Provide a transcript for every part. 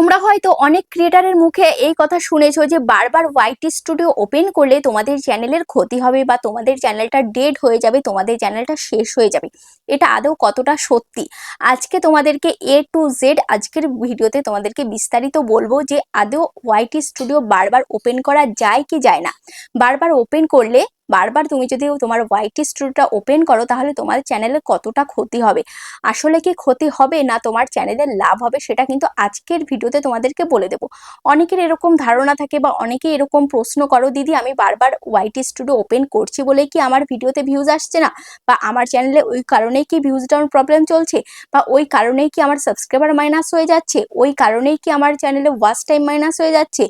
তোমরা হয়তো অনেক ক্রিয়েটারের মুখে এই কথা শুনেছো যে বারবার ওয়াইটি স্টুডিও ওপেন করলে তোমাদের চ্যানেলের ক্ষতি হবে বা তোমাদের চ্যানেলটা ডেড হয়ে যাবে, তোমাদের চ্যানেলটা শেষ হয়ে যাবে। এটা আদৌ কতটা সত্যি? আজকে তোমাদেরকে এ টু জেড আজকের ভিডিওতে তোমাদেরকে বিস্তারিত বলব যে আদৌ ওয়াইটি স্টুডিও বারবার ওপেন করা যায় কি যায় না। বারবার ওপেন করলে বারবার তুমি যদি তোমার ওয়াইটি স্টুডিওটা ওপেন করো, তাহলে তোমার চ্যানেলের কতটা ক্ষতি হবে? আসলে কি ক্ষতি হবে না তোমার চ্যানেলের লাভ হবে সেটা কিন্তু আজকের ভিডিওতে তোমাদেরকে বলে দেবো। অনেকের এরকম ধারণা থাকে বা অনেকে এরকম প্রশ্ন করো, দিদি, আমি বারবার ওয়াইটি স্টুডিও ওপেন করছি বলেই কি আমার ভিডিওতে ভিউজ আসছে না? বা আমার চ্যানেলে ওই কারণেই কি ভিউজ ডাউন প্রবলেম চলছে? বা ওই কারণেই কি আমার সাবস্ক্রাইবার মাইনাস হয়ে যাচ্ছে? ওই কারণেই কি আমার চ্যানেলে ওয়াচ টাইম মাইনাস হয়ে যাচ্ছে?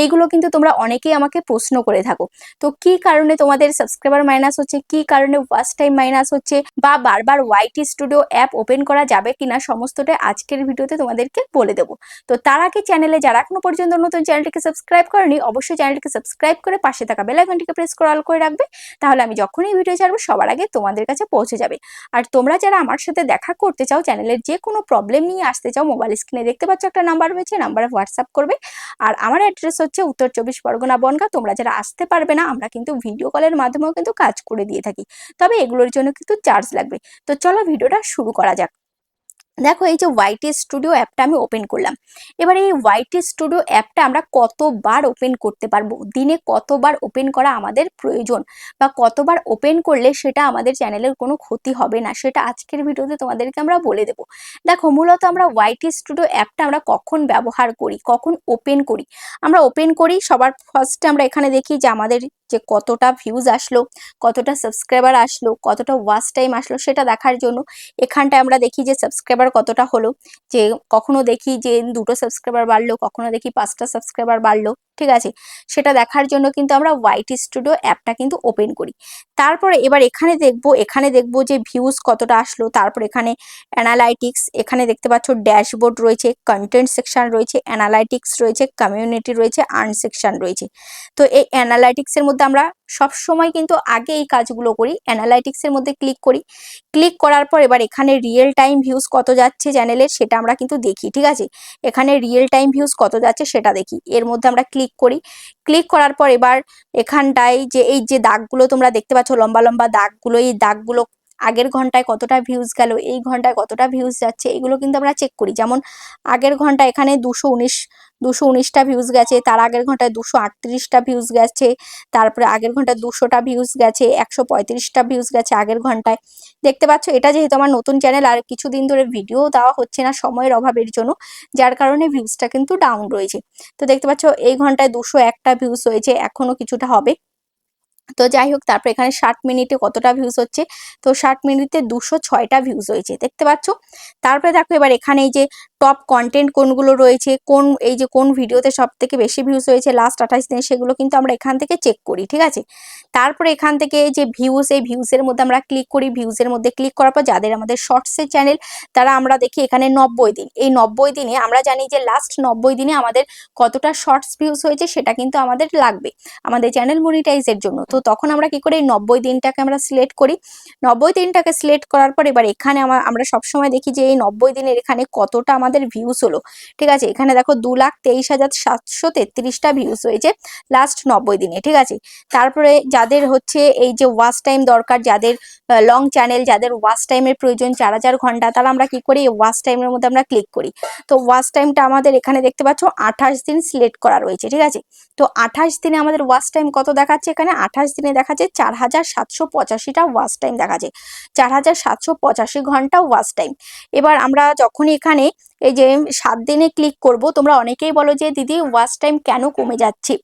এইগুলো কিন্তু তোমরা অনেকেই আমাকে প্রশ্ন করে থাকো। তো কি কারণে তোমাদের সাবস্ক্রাইবার মাইনাস হচ্ছে কি কারণে ওয়াচ টাইম মাইনাস হচ্ছে বা বারবার ওয়াইটি স্টুডিও অ্যাপ ওপেন করা যাবে কিনা সমস্তটাই আজকের ভিডিওতে তোমাদেরকে বলে দেবো। তো তার আগে চ্যানেলে যারা এখনও পর্যন্ত নতুন চ্যানেলটিকে সাবস্ক্রাইব করেনি, অবশ্যই চ্যানেলটিকে সাবস্ক্রাইব করে পাশে থাকা বেল আইকনটিকে প্রেস করে করে রাখবে। তাহলে আমি যখনই ভিডিও ছাড়বো, সবার আগে তোমাদের কাছে পৌঁছে যাবে। আর তোমরা যারা আমার সাথে দেখা করতে চাও চ্যানেলের যে কোনো প্রবলেম নিয়ে আসতে চাও মোবাইল স্ক্রিনে দেখতে পাচ্ছ একটা নাম্বার রয়েছে নাম্বারে হোয়াটসঅ্যাপ করবে। আর আমার অ্যাড্রেস হচ্ছে উত্তর চব্বিশ পরগনা বনগা। তোমরা যারা আসতে পারবে না, আমরা কিন্তু ভিডিও কলের মাধ্যমেও কিন্তু কাজ করে দিয়ে থাকি। তবে এগুলোর জন্য কিন্তু চার্জ লাগবে। তো চলো ভিডিওটা শুরু করা যাক। দেখো এই যে ওয়াইটি স্টুডিও অ্যাপটা আমি ওপেন করলাম। এবার এই ওয়াইটি স্টুডিও অ্যাপটা আমরা কতবার ওপেন করতে পারব? দিনে কতবার ওপেন করা আমাদের প্রয়োজন? বা কতবার ওপেন করলে সেটা আমাদের চ্যানেলের কোনো ক্ষতি হবে না? সেটা আজকের ভিডিওতে তোমাদেরকে আমরা বলে দেবো। দেখো মূলত আমরা ওয়াইটি স্টুডিও অ্যাপটা আমরা কখন ব্যবহার করি? কখন ওপেন করি? আমরা ওপেন করি, সবার ফার্স্টে আমরা এখানে দেখি যে আমাদের যে কতটা ভিউজ আসলো, কতটা সাবস্ক্রাইবার আসলো, কতটা ওয়াচ টাইম আসলো সেটা দেখার জন্য এখানটায় আমরা দেখি যে সাবস্ক্রাইবার কতটা হলো, যে কখনো দেখি যে দুটো সাবস্ক্রাইবার বাড়লো, কখনো দেখি পাঁচটা সাবস্ক্রাইবার বাড়লো। ঠিক আছে? সেটা দেখার জন্য কিন্তু আমরা হোয়াইট স্টুডিও অ্যাপটা কিন্তু ওপেন করি। তারপরে এবার এখানে দেখব এখানে দেখব যে ভিউজ কতটা আসলো, তারপর এখানে অ্যানালাইটিক্স এখানে দেখতে পাচ্ছ ড্যাশবোর্ড রয়েছে কন্টেন্ট সেকশন রয়েছে অ্যানালাইটিক্স রয়েছে কমিউনিটি রয়েছে আর্ন সেকশন রয়েছে। তো এই অ্যানালাইটিক্সের মধ্যে আমরা সব সময় কিন্তু আগে এই কাজগুলো করি অ্যানালাইটিক্সের মধ্যে ক্লিক করি। ক্লিক করার পর এবার এখানে রিয়েল টাইম ভিউজ কত যাচ্ছে চ্যানেলের সেটা আমরা কিন্তু দেখি, ঠিক আছে? এখানে রিয়েল টাইম ভিউজ কত যাচ্ছে সেটা দেখি, এর মধ্যে আমরা ক্লিক করি। ক্লিক করার পর এবার এখানটায় যে, এই যে দাগগুলো তোমরা দেখতে পাচ্ছ, লম্বা লম্বা দাগগুলো, এই দাগগুলো আগের ঘন্টায় কতটা ভিউজ গেল, এই ঘন্টায় কতটা ভিউজ যাচ্ছে, এগুলো কিন্তু আমরা চেক করি। যেমন আগের ঘণ্টা এখানে দুশো উনিশ, দুশো উনিশটা ভিউজ গেছে, তার আগের ঘন্টায় দুশো আটত্রিশটা ভিউজ গেছে, তারপরে আগের ঘন্টায় দুশোটা ভিউজ গেছে, একশো পঁয়ত্রিশটা ভিউজ গেছে আগের ঘন্টায়। দেখতে পাচ্ছ, এটা যেহেতু আমার নতুন চ্যানেল আর কিছুদিন ধরে ভিডিও দেওয়া হচ্ছে না সময়ের অভাবের জন্য, যার কারণে ভিউজটা কিন্তু ডাউন রয়েছে। তো দেখতে পাচ্ছ, এই ঘন্টায় দুশো একটা ভিউজ হয়েছে, এখনও কিছুটা হবে। তো যাই হোক তারপর এখানে ষাট মিনিটে কতটা ভিউজ হচ্ছে? তো ষাট মিনিটে দুশো ছয়টা ভিউজ হয়েছে, দেখতে পাচ্ছ? তারপরে দেখো এবার এখানে এই যে টপ কন্টেন্ট কোনগুলো রয়েছে, কোন, এই যে কোন ভিডিওতে সব থেকে বেশি ভিউজ হয়েছে লাস্ট আঠাশ দিনে সেগুলো কিন্তু আমরা এখান থেকে চেক করি, ঠিক আছে? তারপরে এখান থেকে যে ভিউজ এই ভিউজের মধ্যে আমরা ক্লিক করি ভিউজের মধ্যে ক্লিক করার পর যাদের আমাদের শর্টসের চ্যানেল তারা আমরা দেখি এখানে নব্বই দিন, এই নব্বই দিনে আমরা জানি যে লাস্ট নব্বই দিনে আমাদের কতটা শর্টস ভিউজ হয়েছে সেটা কিন্তু আমাদের লাগবে, আমাদের চ্যানেল মনিটাইজের জন্য। তো তখন আমরা কি করি? নব্বই দিনটাকে আমরা সিলেক্ট করি। নব্বই দিনটাকে সিলেক্ট করার পর এবার এখানে আমার আমরা সবসময় দেখি যে এই নব্বই দিনের এখানে কতটা আমাদের ভিউজ হলো। ঠিক আছে? এখানে দেখো দু লাখ তেইশ হাজার সাতশো তেত্রিশটা ভিউজ হয়েছে লাস্ট নব্বই দিনে। ঠিক আছে? তারপরে যাদের হচ্ছে এই যে ওয়াচ টাইম দরকার, যাদের লং চ্যানেল যাদের ওয়াচ টাইমের প্রয়োজন, চার হাজার ঘণ্টা, তারা আমরা কি করি? ওয়াচ টাইমের মধ্যে আমরা ক্লিক করি। তো ওয়াচ টাইমটা আমাদের এখানে দেখতে পাচ্ছ আঠাশ দিন সিলেক্ট করা রয়েছে। ঠিক আছে? তো আঠাশ দিনে আমাদের ওয়াচ টাইম কত দেখাচ্ছে এখানে? আঠাশ দিনে যায় চার হাজার সাতশো পঁচাশিটা ওয়াচ টাইম দেখা যায়। চার হাজার সাতশো পঁচাশি ঘণ্টা ওয়াচ টাইম এবার আমরা যখন এখানে এই যে সাত দিনে ক্লিক করব, তোমরা অনেকেই বলো যে, দিদি ওয়াচ টাইম কেন কমে যাচ্ছে?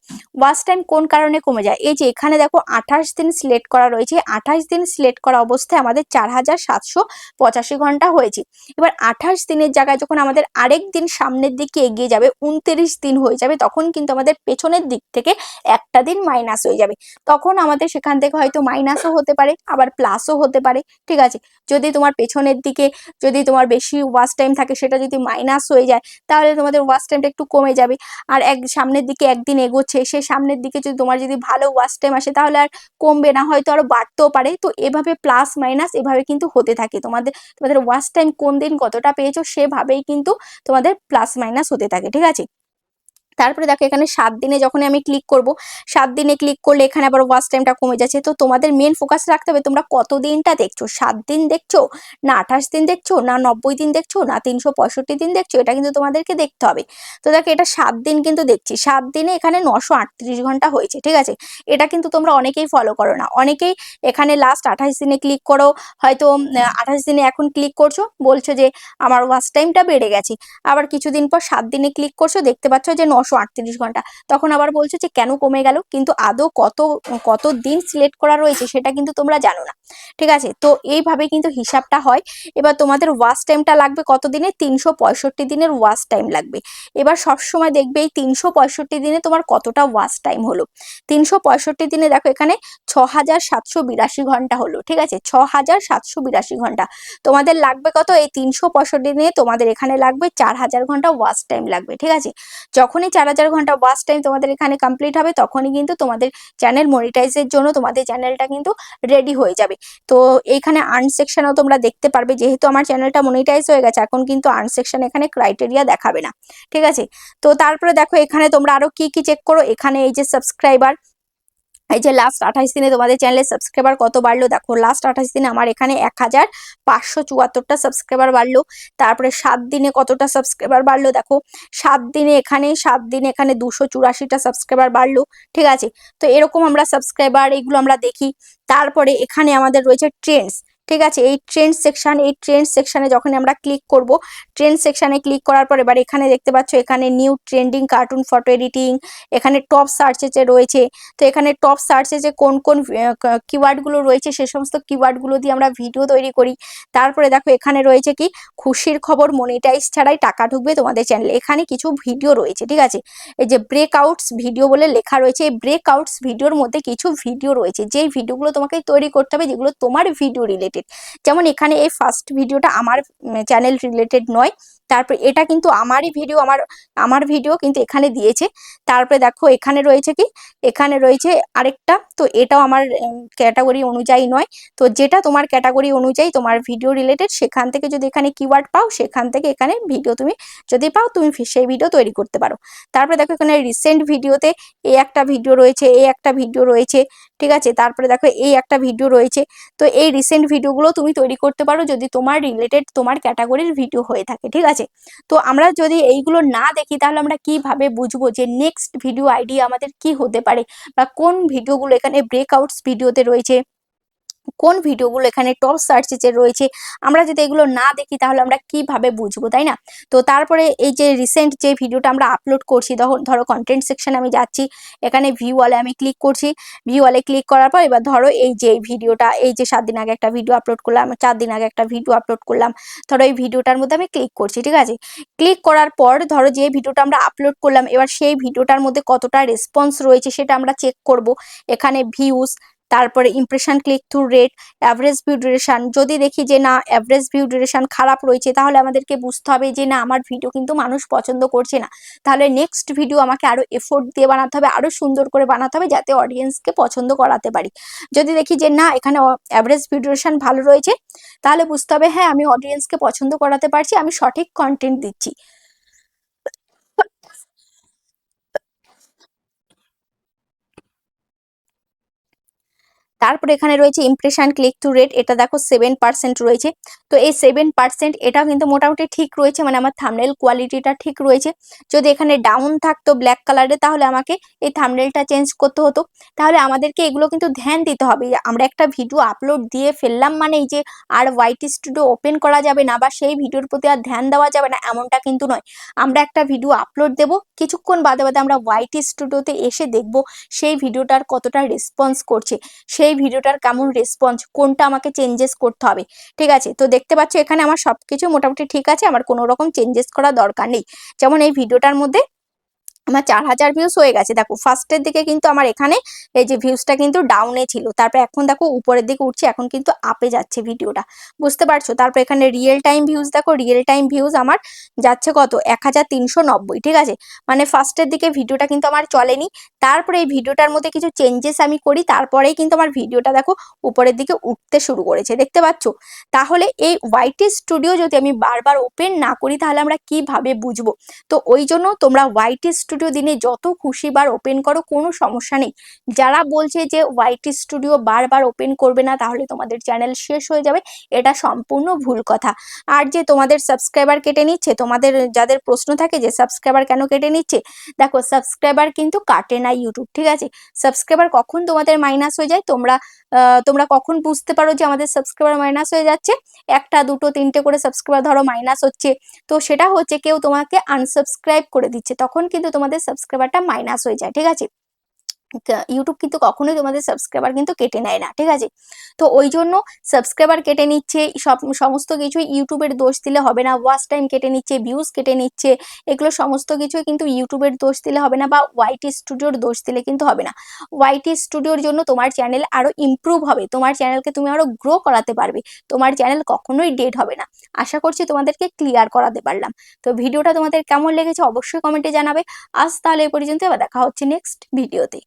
ওয়াচ টাইম কোন কারণে কমে যায়? এই যে এখানে দেখো আঠাশ দিন সিলেক্ট করা রয়েছে। আঠাশ দিন সিলেক্ট করা অবস্থায় আমাদের চার হাজার সাতশো পঁচাশি ঘণ্টা হয়েছে। এবার আঠাশ দিনের জায়গায় যখন আমাদের আরেক দিন সামনের দিকে এগিয়ে যাবে, উনত্রিশ দিন হয়ে যাবে, তখন কিন্তু আমাদের পেছনের দিক থেকে একটা দিন মাইনাস হয়ে যাবে। তখন আমাদের সেখান থেকে হয়তো মাইনাসও হতে পারে, আবার প্লাসও হতে পারে, ঠিক আছে? যদি তোমার পেছনের দিকে, যদি তোমার বেশি ওয়াচ টাইম থাকে, সেটা যদি মাইনাস হয়ে যায়, তাহলে তোমাদের ওয়াচ টাইমটা একটু কমে যাবে। আর এক, সামনের দিকে একদিন এগোচ্ছে, সে সামনের দিকে যদি তোমার যদি ভালো ওয়াচ টাইম আসে, তাহলে আর কমবে না, হয়তো আরও বাড়তেও পারে। তো এভাবে প্লাস মাইনাস এভাবে কিন্তু হতে থাকে। তোমাদের তোমাদের ওয়াচ টাইম কোন দিন কতটা পেয়েছ, সেভাবেই কিন্তু তোমাদের প্লাস মাইনাস হতে থাকে, ঠিক আছে? তারপরে দেখো এখানে সাত দিনে যখন আমি ক্লিক করব, সাত দিনে ক্লিক করলে এখানে আবার ওয়াচ টাইমটা কমে যাচ্ছে। তো তোমাদের মেন ফোকাস রাখতে হবে, তোমরা কত দিনটা দেখছ? সাত দিন দেখছ? না আঠাশ দিন দেখছ? না নব্বই দিন দেখছ? না তিনশো পঁয়ষট্টি দিন দেখছ? এটা কিন্তু তোমাদেরকে দেখতে হবে। তো দেখো এটা সাত দিন কিন্তু দেখছি। সাত দিনে এখানে নশো আটত্রিশ ঘণ্টা হয়েছে, ঠিক আছে? এটা কিন্তু তোমরা অনেকেই ফলো করো না। অনেকেই এখানে লাস্ট আঠাশ দিনে ক্লিক করো, হয়তো আঠাশ দিনে এখন ক্লিক করছ, বলছো যে আমার ওয়াচ টাইমটা বেড়ে গেছে। আবার কিছুদিন পর সাত দিনে ক্লিক করছ, দেখতে পাচ্ছ যে নশো আটত্রিশ ঘণ্টা। তখন আবার বলছো যে, কেন কমে গেল? কিন্তু আদৌ কত কত দিন সিলেক্ট করা রয়েছে সেটা কিন্তু তোমরা জানো না। ঠিক আছে? তো এইভাবে কিন্তু হিসাবটা হয়। এবার তোমাদের ওয়াচ টাইমটা লাগবে কত দিনে? তিনশো পঁয়ষট্টি দিনের ওয়াচ টাইম লাগবে। এবার সবসময় দেখবে এই তিনশো পঁয়ষট্টি দিনে তোমার কতটা ওয়াচ টাইম হলো? তিনশো পঁয়ষট্টি দিনে দেখো এখানে ছ ঘণ্টা হলো। ঠিক আছে? ছ ঘণ্টা। তোমাদের লাগবে কত? এই তিনশো পঁয়ষট্টি দিনে তোমাদের এখানে লাগবে চার হাজার ঘণ্টা ওয়াচ টাইম লাগবে। ঠিক আছে? যখনই চার হাজার ঘণ্টা ওয়াচ টাইম তোমাদের এখানে কমপ্লিট হবে, তখনই কিন্তু তোমাদের চ্যানেল মনিটাইজের জন্য তোমাদের চ্যানেলটা কিন্তু রেডি হয়ে যাবে। তো এখানে আর্ন সেকশনও তোমরা দেখতে পারবে, যেহেতু আমার চ্যানেলটা মনিটাইজ হয়ে গেছে, এখন কিন্তু আর্ন সেকশন এখানে ক্রাইটেরিয়া দেখাবে না। ঠিক আছে? তো তারপরে দেখো এখানে তোমরা আরও কি কি চেক করো? এখানে এই যে সাবস্ক্রাইবার এই যে লাস্ট আঠাশ দিনে তোমাদের চ্যানেলে সাবস্ক্রাইবার কত বাড়লো? দেখো লাস্ট আঠাশ দিনে আমার এখানে এক হাজার পাঁচশো চুয়াত্তরটা সাবস্ক্রাইবার বাড়লো। তারপরে সাত দিনে কতটা সাবস্ক্রাইবার বাড়লো? দেখো, সাত দিনে এখানে, সাত দিনে এখানে দুশো চুরাশিটা সাবস্ক্রাইবার বাড়লো, ঠিক আছে? তো এরকম আমরা সাবস্ক্রাইবার এগুলো আমরা দেখি। তারপরে এখানে আমাদের রয়েছে ট্রেন্ডস ঠিক আছে? এই ট্রেন্ড সেকশন এই ট্রেন্ড সেকশনে যখন আমরা ক্লিক করব ট্রেন্ড সেকশনে ক্লিক করার পর এবার এখানে দেখতে পাচ্ছ, এখানে new trending cartoon photo editing এখানে টপ সার্চেসে রয়েছে, তো এখানে টপ সার্চেসে কোন কোন কিওয়ার্ডগুলো রয়েছে, সে সমস্ত কিওয়ার্ডগুলো দিয়ে আমরা ভিডিও তৈরি করি। তারপরে দেখো, এখানে রয়েছে কি, খুশির খবর মনিটাইজ ছাড়াই টাকা ঢুকবে তোমাদের চ্যানেলে এখানে কিছু ভিডিও রয়েছে, ঠিক আছে? এই যে ব্রেকআউটস ভিডিও বলে লেখা রয়েছে, এই ব্রেকআউটস ভিডিওর মধ্যে কিছু ভিডিও রয়েছে। যেই ভিডিওগুলো তোমাকে তৈরি করতে হবে, যেগুলো তোমার ভিডিও রিলেটেড যেমন এখানে এই ফার্স্ট ভিডিওটা আমার চ্যানেল রিলেটেড নয়। তারপর এটা কিন্তু আমারই ভিডিও আমার আমার ভিডিও কিন্তু এখানে দিয়েছে। তারপরে দেখো, এখানে রয়েছে কি? এখানে রয়েছে আরেকটা, তো এটাও আমার ক্যাটাগরি অনুযায়ী নয়। তো যেটা তোমার ক্যাটাগরি অনুযায়ী তোমার ভিডিও রিলেটেড সেখান থেকে যদি এখানে কিওয়ার্ড পাও, সেখান থেকে এখানে ভিডিও তুমি যদি পাও, তুমি সেই ভিডিও তৈরি করতে পারো। তারপরে দেখো, এখানে রিসেন্ট ভিডিওতে এই একটা ভিডিও রয়েছে এই একটা ভিডিও রয়েছে, ঠিক আছে? তারপরে দেখো, এই একটা ভিডিও রয়েছে। তো এই রিসেন্ট ভিডিওগুলো তুমি তৈরি করতে পারো যদি তোমার রিলেটেড তোমার ক্যাটাগরির ভিডিও হয়ে থাকে, ঠিক আছে? তো আমরা যদি এইগুলো না দেখি, তাহলে আমরা কীভাবে বুঝব যে নেক্সট ভিডিও আইডিয়া আমাদের কি হতে পারে? বা কোন ভিডিওগুলো এখানে ব্রেকআউটস ভিডিওতে রয়েছে? কোন ভিডিওগুলো এখানে টপ সার্চেসে রয়েছে, আমরা যদি এগুলো না দেখি তাহলে আমরা কীভাবে বুঝব, তাই না? তো তারপরে এই যে রিসেন্ট যে ভিডিওটা আমরা আপলোড করছি তখন ধরো কন্টেন্ট সেকশনে আমি যাচ্ছি, এখানে ভিউ ওয়ালে আমি ক্লিক করছি ভিউ ওয়ালে ক্লিক করার পর এবার ধরো এই যে ভিডিওটা, এই যে সাত দিন আগে একটা ভিডিও আপলোড করলাম, চার দিন আগে একটা ভিডিও আপলোড করলাম, ধরো এই ভিডিওটার মধ্যে আমি ক্লিক করছি, ঠিক আছে? ক্লিক করার পর ধরো যে ভিডিওটা আমরা আপলোড করলাম, এবার সেই ভিডিওটার মধ্যে কতটা রেসপন্স রয়েছে সেটা আমরা চেক করব, এখানে ভিউজ তারপরে impression click through rate average view duration যদি দেখি যে না অ্যাভারেজ ভিউ ডিউরেশন খারাপ রয়েছে, তাহলে আমাদেরকে বুঝতে হবে যে না, আমার ভিডিও কিন্তু মানুষ পছন্দ করছে না। তাহলে নেক্সট ভিডিও আমাকে আরও এফোর্ট দিয়ে বানাতে হবে আরও সুন্দর করে বানাতে হবে, যাতে অডিয়েন্সকে পছন্দ করাতে পারি। যদি দেখি যে না, এখানে অ্যাভারেজ ভিউ ডিউরেশন ভালো রয়েছে, তাহলে বুঝতে হবে হ্যাঁ আমি অডিয়েন্সকে পছন্দ করাতে পারছি, আমি সঠিক কন্টেন্ট দিচ্ছি। তারপরে এখানে রয়েছে ইমপ্রেশন ক্লিক টু রেট এটা দেখো সেভেন পার্সেন্ট রয়েছে। তো এই সেভেন পার্সেন্ট এটাও কিন্তু মোটামুটি ঠিক রয়েছে মানে আমার থামনেল কোয়ালিটিটা ঠিক রয়েছে। যদি এখানে ডাউন থাকতো ব্ল্যাক কালারে তাহলে আমাকে এই থামনেলটা চেঞ্জ করতে হতো। তাহলে আমাদেরকে এগুলো কিন্তু ধ্যান দিতে হবে। আমরা একটা ভিডিও আপলোড দিয়ে ফেললাম মানেই যে আর হোয়াইট স্টুডিও ওপেন করা যাবে না বা সেই ভিডিওর প্রতি আর ধ্যান দেওয়া যাবে না, এমনটা কিন্তু নয়। আমরা একটা ভিডিও আপলোড দেব, কিছুক্ষণ বাদে বাদে আমরা হোয়াইট স্টুডিওতে এসে দেখব সেই ভিডিওটার কতটা রেসপন্স করছে। সেই ভিডিওটার কেমন রেসপন্স কোনটা আমাকে চেঞ্জেস করতে হবে, ঠিক আছে? তো দেখতে পাচ্ছ এখানে আমার সব কিছু মোটামুটি ঠিক আছে, আমার কোনো রকম চেঞ্জেস করা দরকার নেই। যেমন এই ভিডিওটার মধ্যে আমার চার হাজার ভিউজ হয়ে গেছে। দেখো ফার্স্টের দিকে কিন্তু আমার এখানে এই যে ভিউজটা কিন্তু ডাউনে ছিল। তারপর এখন দেখো, উপরের দিকে উঠছে, এখন কিন্তু আপে যাচ্ছে ভিডিওটা বুঝতে পারছ? তারপর এখানে রিয়েল টাইম ভিউজ দেখো রিয়েল টাইম ভিউজ আমার যাচ্ছে কত? এক হাজার তিনশো নব্বই, ঠিক আছে? মানে ফার্স্টের দিকে ভিডিওটা কিন্তু আমার চলেনি। তারপরে এই ভিডিওটার মধ্যে কিছু চেঞ্জেস আমি করি, তারপরেই কিন্তু আমার ভিডিওটা দেখো, উপরের দিকে উঠতে শুরু করেছে। দেখতে পাচ্ছ? তাহলে এই ওয়াইটি স্টুডিও যদি আমি বারবার ওপেন না করি, তাহলে আমরা কীভাবে বুঝব? তো ওই জন্য তোমরা স্টুডিও দিনে যত খুশি বার ওপেন করো, কোনো সমস্যা নেই। যারা বলছে যে ওয়াইটি স্টুডিও বারবার ওপেন করবে না, তাহলে তোমাদের চ্যানেল শেষ হয়ে যাবে। এটা সম্পূর্ণ ভুল কথা। আর যে তোমাদের সাবস্ক্রাইবার কেটে নিচ্ছে, তোমাদের যাদের প্রশ্ন থাকে যে সাবস্ক্রাইবার কেন কেটে নিচ্ছে, দেখো সাবস্ক্রাইবার কিন্তু কাটে না ইউটিউব ঠিক আছে? সাবস্ক্রাইবার কখন তোমাদের মাইনাস হয়ে যায়, তোমরা তোমরা কখন বুঝতে পারো যে আমাদের সাবস্ক্রাইবার মাইনাস হয়ে যাচ্ছে? একটা, দুটো, তিনটে করে সাবস্ক্রাইবার ধরো মাইনাস হচ্ছে। তো সেটা হচ্ছে কেউ তোমাকে আনসাবস্ক্রাইব করে দিচ্ছে, তখন কিন্তু তোমাদের সাবস্ক্রাইবারটা মাইনাস হয়ে যায়, ঠিক আছে? ইউটিউব কিন্তু কখনোই তোমাদের সাবস্ক্রাইবার কিন্তু কেটে নেয় না, ঠিক আছে? তো ওই জন্য সাবস্ক্রাইবার কেটে নিচ্ছে, সব, সমস্ত কিছু ইউটিউবের দোষ দিলে হবে না ওয়াচ টাইম কেটে নিচ্ছে ভিউজ কেটে নিচ্ছে, এগুলো সমস্ত কিছুই কিন্তু ইউটিউবের দোষ দিলে হবে না বা ওয়াইটি স্টুডিওর দোষ দিলে কিন্তু হবে না। ওয়াইটি স্টুডিওর জন্য তোমার চ্যানেল আরও ইমপ্রুভ হবে, তোমার চ্যানেলকে তুমি আরও গ্রো করাতে পারবে, তোমার চ্যানেল কখনোই ডেড হবে না। আশা করছি তোমাদেরকে ক্লিয়ার করাতে পারলাম। তো ভিডিওটা তোমাদের কেমন লেগেছে অবশ্যই কমেন্টে জানাবে। আজ তাহলে এই পর্যন্ত আবার দেখা হচ্ছে নেক্সট ভিডিওতে